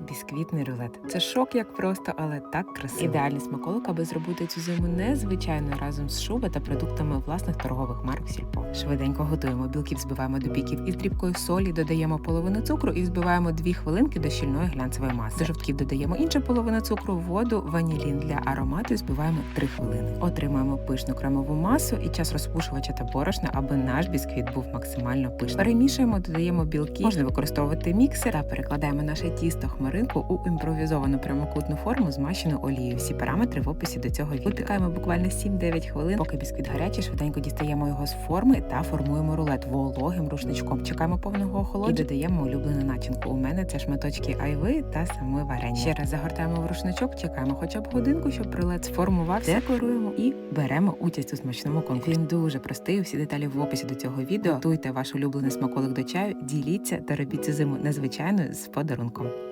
Бісквітний рулет. Це шок як просто, але так красиво. Ідеальний смаколик, аби зробити цю зиму незвичайно разом з шуби та продуктами власних торгових марок Сільпо. Швиденько готуємо білків, збиваємо до піків із дрібкою солі, додаємо половину цукру і взбиваємо 2 хвилинки до щільної глянцевої маси. До жовтків додаємо іншу половину цукру, воду, ванілін для аромату і збиваємо 3 хвилини. Отримаємо пишну кремову масу і час розпушувача та борошна, аби наш бісквіт був максимально пишний. Перемішуємо, додаємо білки, можна використовувати міксер та перекладаємо наше тісто хмаринку у імпровізовану прямокутну форму, змащену олією. Всі параметри в описі до цього відео. Випікаємо буквально 7-9 хвилин, поки бісквіт гарячий, швиденько дістаємо його з форми та формуємо рулет вологим рушничком. Чекаємо повного охолодження і додаємо улюблену начинку. У мене це шматочки айви та саме варення. Ще раз загортаємо в рушничок, чекаємо хоча б годинку, щоб рулет сформувався. Декоруємо і беремо участь у смачному конкурсі. Він дуже простий. Всі деталі в описі до цього відео. Готуйте ваш улюблений смаколик до чаю, діліться та робіть цю зиму незвичайною з подарунком.